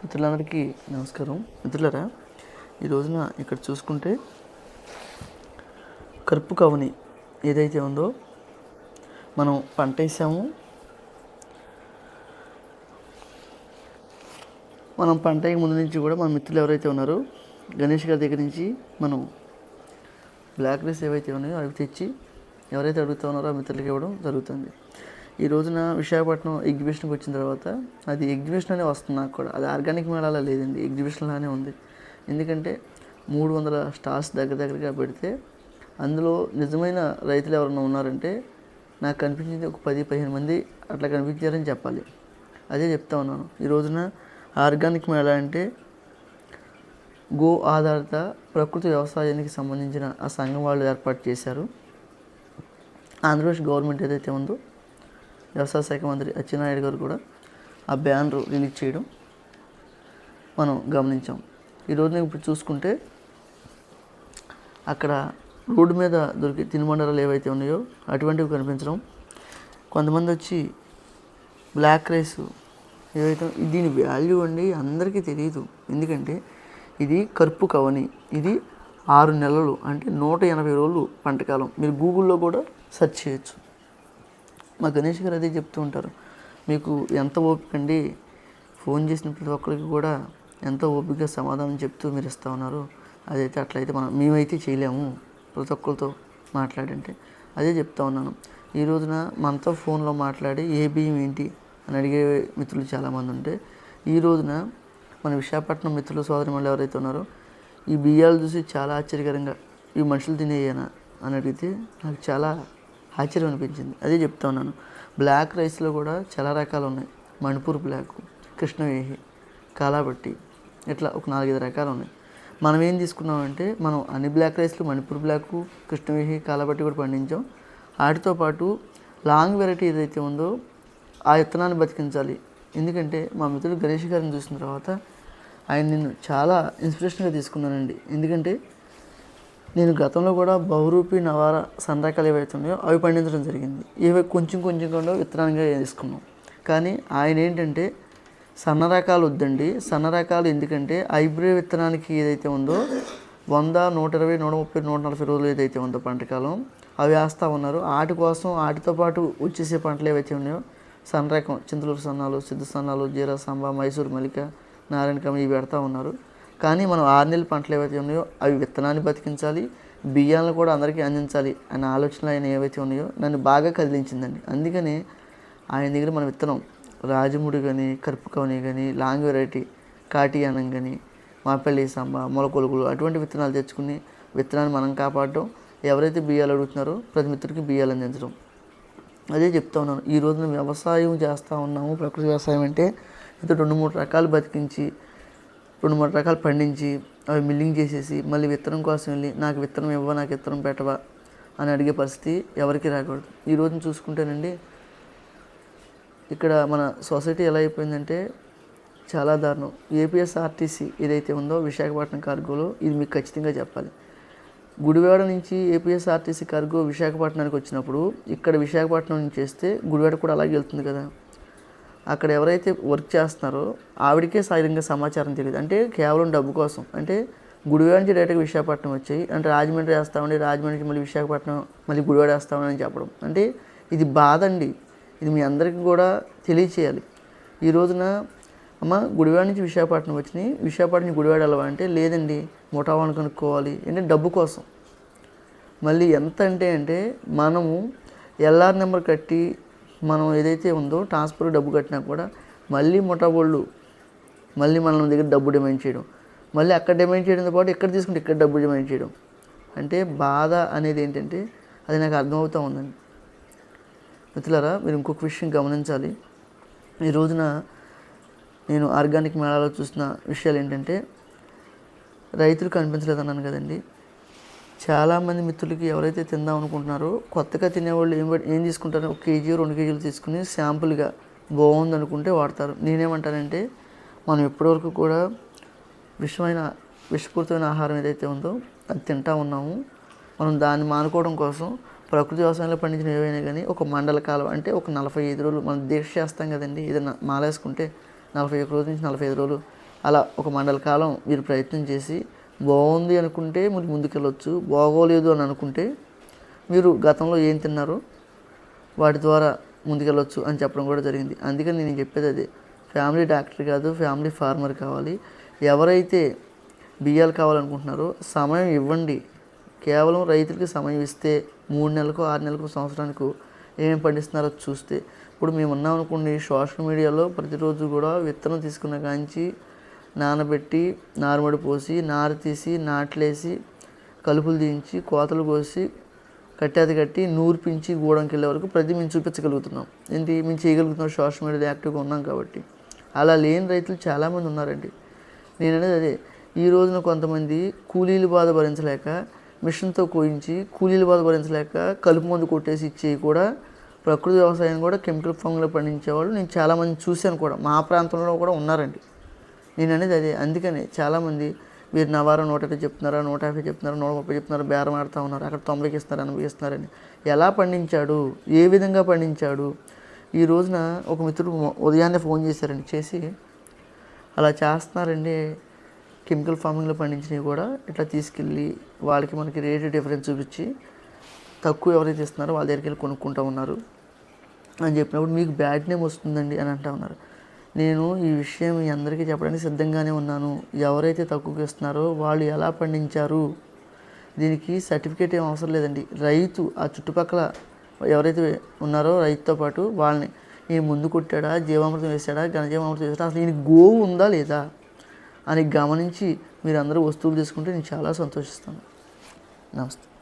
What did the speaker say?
మిత్రులందరికీ నమస్కారం. మిత్రులరా ఈ రోజున ఇక్కడ చూసుకుంటే కరుపు కవని ఏదైతే ఉందో మనం పంట వేసాము. మనం పంట ముందు నుంచి కూడా మన మిత్రులు ఎవరైతే ఉన్నారో గణేష్ గారి దగ్గర నుంచి మనం బ్లాక్ రైస్ ఏవైతే ఉన్నాయో అవి తెచ్చి ఎవరైతే అడుగుతా ఉన్నారో ఆ మిత్రులకి ఇవ్వడం జరుగుతుంది. ఈ రోజున విశాఖపట్నం ఎగ్జిబిషన్కి వచ్చిన తర్వాత అది ఎగ్జిబిషన్ అనే వస్తుంది నాకు కూడా. అది ఆర్గానిక్ మేళాలో లేదండి ఎగ్జిబిషన్ లానే ఉంది. ఎందుకంటే మూడు వందల స్టాల్స్ దగ్గర దగ్గరగా పెడితే అందులో నిజమైన రైతులు ఎవరైనా ఉన్నారంటే నాకు కనిపించింది ఒక పది పదిహేను మంది అట్లా కనిపించారని చెప్పాలి. అదే చెప్తా ఉన్నాను. ఈ రోజున ఆర్గానిక్ మేళా అంటే గో ఆధారిత ప్రకృతి వ్యవసాయానికి సంబంధించిన ఆ సంఘం వాళ్ళు ఏర్పాటు చేశారు. ఆంధ్రప్రదేశ్ గవర్నమెంట్ ఏదైతే ఉందో వ్యవసాయ శాఖ మంత్రి అచ్చెన్నాయుడు గారు కూడా ఆ బ్యానర్ రిలీజ్ చేయడం మనం గమనించాం. ఈరోజు ఇప్పుడు చూసుకుంటే అక్కడ రోడ్డు మీద దొరికే తినుబండారాలు ఏవైతే ఉన్నాయో అటువంటివి కనిపించడం. కొంతమంది వచ్చి బ్లాక్ రైస్ ఏవైతే దీని వాల్యూ అండి అందరికీ తెలియదు. ఎందుకంటే ఇది కరుపు కవని ఇది ఆరు నెలలు అంటే నూట ఎనభై రోజులు పంటకాలం మీరు గూగుల్లో కూడా సెర్చ్ చేయొచ్చు. మా గణేష్ గారు అదే చెప్తూ ఉంటారు. మీకు ఎంత ఓపిక అండి? ఫోన్ చేసిన ప్రతి ఒక్కరికి కూడా ఎంత ఓపికగా సమాధానం చెప్తూ మీరు ఇస్తూ ఉన్నారు. అదైతే అట్లయితే మనం మేమైతే చేయలేము. ప్రతి ఒక్కరితో మాట్లాడంటే అదే చెప్తా ఉన్నాను. ఈ రోజున మనతో ఫోన్లో మాట్లాడి ఏ బియ్యం ఏంటి అని అడిగే మిత్రులు చాలామంది ఉంటే ఈ రోజున మన విశాఖపట్నం మిత్రులు సోదరి వాళ్ళు ఎవరైతే ఉన్నారో ఈ బియ్యాలు చూసి చాలా ఆశ్చర్యకరంగా ఈ మనుషులు తినేయనా? అని అడిగితే నాకు చాలా ఆశ్చర్యం అనిపించింది. అదే చెప్తా ఉన్నాను. బ్లాక్ రైస్లో కూడా చాలా రకాలు ఉన్నాయి. మణిపూర్ బ్లాక్ కృష్ణవేహి కాలాబట్టి ఇట్లా ఒక నాలుగైదు రకాలు ఉన్నాయి. మనం ఏం తీసుకున్నామంటే మనం అన్ని బ్లాక్ రైస్లు మణిపూర్ బ్లాక్ కృష్ణవేహి కాలాబట్టి కూడా పండించాం. వాటితో పాటు లాంగ్ వెరైటీ ఏదైతే ఉందో ఆ విత్తనాన్ని బతికించాలి. ఎందుకంటే మా మిత్రుడు గణేష్ గారిని చూసిన తర్వాత ఆయన నేను చాలా ఇన్స్పిరేషన్గా తీసుకున్నానండి ఎందుకంటే నేను గతంలో కూడా బహురూపి నవార సన్న రకాలు ఏవైతే ఉన్నాయో అవి పండించడం జరిగింది. ఇవి కొంచెం కొంచెం కూడా విత్తనాలుగా తీసుకున్నాం కానీ ఆయన ఏంటంటే సన్న రకాలు వద్దండి. సన్న రకాలు ఎందుకంటే హైబ్రిడ్ విత్తనానికి ఏదైతే ఉందో వంద నూట ఇరవై నూట ముప్పై నూట నలభై రోజులు ఏదైతే ఉందో పంటకాలం అవి వేస్తూ ఉన్నారు. వాటి కోసం వాటితో పాటు వచ్చేసే పంటలు ఏవైతే ఉన్నాయో సన్న రకం చింతలూరు సన్నాలు సిద్ధ సన్నాలు జీరా సాంబ మైసూర్ మలిక నారాయణ కమ్మ ఇవి పెడతా ఉన్నారు. కానీ మనం ఆరు నెలల పంటలు ఏవైతే ఉన్నాయో అవి విత్తనాన్ని బతికించాలి బియ్యాలను కూడా అందరికీ అందించాలి అనే ఆలోచనలు ఆయన ఏవైతే ఉన్నాయో నన్ను బాగా కదిలించిందండి. అందుకనే ఆయన దగ్గర మనం విత్తనం రాజముడి కానీ కరుపు కవని కానీ లాంగ్ వెరైటీ కాటియానం కానీ మాపల్లి సాంబ మొలకొలుగులు అటువంటి విత్తనాలు తెచ్చుకుని విత్తనాన్ని మనం కాపాడటం ఎవరైతే బియ్యాలు అడుగుతున్నారో ప్రతి మిత్రుడికి బియ్యాలు అందించడం. అదే చెప్తా ఉన్నాను. ఈ రోజున వ్యవసాయం చేస్తూ ఉన్నాము. ప్రకృతి వ్యవసాయం అంటే ఇది రెండు మూడు రకాలు బతికించి రెండు మూడు రకాలు పండించి అవి మిల్లింగ్ చేసేసి మళ్ళీ విత్తనం కోసం వెళ్ళి నాకు విత్తనం ఇవ్వ నాకు విత్తనం పెట్టవా అని అడిగే పరిస్థితి ఎవరికి రాకూడదు. ఈ రోజున చూసుకుంటేనండి ఇక్కడ మన సొసైటీ ఎలా అయిపోయిందంటే చాలా దారుణం. ఏపీఎస్ఆర్టీసీ ఏదైతే ఉందో విశాఖపట్నం కార్గోలో ఇది మీకు ఖచ్చితంగా చెప్పాలి. గుడివాడ నుంచి ఏపీఎస్ఆర్టీసీ కార్గో విశాఖపట్నానికి వచ్చినప్పుడు ఇక్కడ విశాఖపట్నం నుంచి చేస్తే గుడివాడ కూడా అలాగే వెళ్తుంది కదా. అక్కడ ఎవరైతే వర్క్ చేస్తున్నారో ఆవిడకే సైలంగా సమాచారం తెలియదు. అంటే కేవలం డబ్బు కోసం. అంటే గుడివాడ నుంచి డైరెక్ట్గా విశాఖపట్నం వచ్చాయి. అంటే రాజమండ్రి వేస్తామండి రాజమండ్రి నుంచి మళ్ళీ విశాఖపట్నం మళ్ళీ గుడివాడ వేస్తామని అని చెప్పడం. అంటే ఇది బాధ అండి. ఇది మీ అందరికీ కూడా తెలియచేయాలి. ఈ రోజున అమ్మ గుడివాడ నుంచి విశాఖపట్నం వచ్చినాయి. విశాఖపట్నం నుంచి గుడివాడ వెళ్ళవా అంటే లేదండి. ముఠావాణి కనుక్కోవాలి. అంటే డబ్బు కోసం. మళ్ళీ ఎంత అంటే అంటే మనము ఎల్ఆర్ నెంబర్ కట్టి మనం ఏదైతే ఉందో ట్రాన్స్ఫర్ డబ్బు కట్టినా కూడా మళ్ళీ ముఠాబోళ్ళు మళ్ళీ మన దగ్గర డబ్బు డిమాండ్ చేయడం. మళ్ళీ అక్కడ డిమాండ్ చేయడంతో పాటు ఇక్కడ తీసుకుంటే ఇక్కడ డబ్బు డిమాండ్ చేయడం. అంటే బాధ అనేది ఏంటంటే అది నాకు అర్థమవుతూ ఉందండి. మిత్రులారా మీరు ఇంకొక విషయం గమనించాలి. ఈ రోజున నేను ఆర్గానిక్ మేళాలో చూసిన విషయాలు ఏంటంటే రైతులు కనిపించలేదు అన్నాను కదండి. చాలామంది మిత్రులకి ఎవరైతే తిందాం అనుకుంటున్నారో కొత్తగా తినేవాళ్ళు ఏం ఏం తీసుకుంటారో ఒక కేజీ రెండు కేజీలు తీసుకుని శాంపుల్గా బాగుంది అనుకుంటే వాడతారు. నేనేమంటానంటే మనం ఇప్పటివరకు కూడా విషమైన విషపూరితమైన ఆహారం ఏదైతే ఉందో అది తింటా ఉన్నాము. మనం దాన్ని మానుకోవడం కోసం ప్రకృతి వ్యవసాయంలో పండించిన ఏవైనా కానీ ఒక మండల కాలం అంటే ఒక నలభై ఐదు రోజులు మనం దీక్ష చేస్తాం కదండి ఏదైనా మాలేసుకుంటే నలభై ఒక రోజు నుంచి నలభై ఐదు రోజులు అలా ఒక మండల కాలం మీరు ప్రయత్నం చేసి బాగుంది అనుకుంటే మీరు ముందుకెళ్ళొచ్చు బాగోలేదు అని అనుకుంటే మీరు గతంలో ఏం తిన్నారో వాటి ద్వారా ముందుకెళ్ళొచ్చు అని చెప్పడం కూడా జరిగింది. అందుకని నేను చెప్పేది అదే ఫ్యామిలీ డాక్టర్ కాదు ఫ్యామిలీ ఫార్మర్ కావాలి. ఎవరైతే బియ్యాలు కావాలనుకుంటున్నారో సమయం ఇవ్వండి. కేవలం రైతులకి సమయం ఇస్తే మూడు నెలలకు ఆరు నెలలకు సంవత్సరానికి ఏమేమి పండిస్తున్నారో చూస్తే. ఇప్పుడు మేము ఉన్నాం అనుకోండి సోషల్ మీడియాలో ప్రతిరోజు కూడా విత్తనం తీసుకున్న కాంచి నానబెట్టి నారుమడి పోసి నార తీసి నాట్లేసి కలుపులు దించి కోతలు కోసి కట్టేది కట్టి నూర్పించి గూడంకి వెళ్ళే వరకు ప్రతి మేము చూపించగలుగుతున్నాం. ఏంటి? మేము చేయగలుగుతున్నాం. సోషల్ మీడియా యాక్టివ్గా ఉన్నాం కాబట్టి. అలా లేని రైతులు చాలామంది ఉన్నారండి. నేను అనేది అదే. ఈ రోజున కొంతమంది కూలీలు బాధ భరించలేక మిషన్తో కోయించి కూలీలు బాధ భరించలేక కలుపు మందు కొట్టేసి ఇచ్చేవి కూడా ప్రకృతి వ్యవసాయం కూడా కెమికల్ ఫామ్లో పండించేవాళ్ళు నేను చాలామంది చూశాను కూడా. మా ప్రాంతంలో కూడా ఉన్నారండి. నేను అనేది అదే. అందుకని చాలామంది మీరు నవారం నూట ఇరవై చెప్తున్నారా నూట యాభై చెప్తున్నారా నూట ముప్పై చెప్తున్నారా బేరం ఆడుతూ ఉన్నారు అక్కడ తొంభైకి ఇస్తున్నారు ఎనభై ఇస్తున్నారని ఎలా పండించాడు? ఏ విధంగా పండించాడు? ఈ రోజున ఒక మిత్రుడు ఉదయాన్నే ఫోన్ చేశారండి చేసి అలా చేస్తున్నారండి కెమికల్ ఫార్మింగ్లో పండించినవి కూడా ఇట్లా తీసుకెళ్ళి వాళ్ళకి మనకి రేట్ డిఫరెన్స్ చూపించి తక్కువ ఎవరైతే ఇస్తున్నారో వాళ్ళ దగ్గరికి వెళ్ళి కొనుక్కుంటూ ఉన్నారు అని చెప్పినప్పుడు మీకు బ్యాడ్ నేమ్ వస్తుందండి అని అంటా ఉన్నారు. నేను ఈ విషయం మీ అందరికీ చెప్పడానికి సిద్ధంగానే ఉన్నాను. ఎవరైతే తక్కువకి ఇస్తున్నారో వాళ్ళు ఎలా పండించారు? దీనికి సర్టిఫికేట్ ఏం అవసరం లేదండి. రైతు ఆ చుట్టుపక్కల ఎవరైతే ఉన్నారో రైతుతో పాటు వాళ్ళని ఈ ముందు కొట్టాడా జీవామృతం వేసాడా ఘనజీవామృతం వేసాడా అసలు ఈయన గోవు ఉందా లేదా అని గమనించి మీరు అందరూ వస్తువులు తీసుకుంటే నేను చాలా సంతోషిస్తాను. నమస్తే.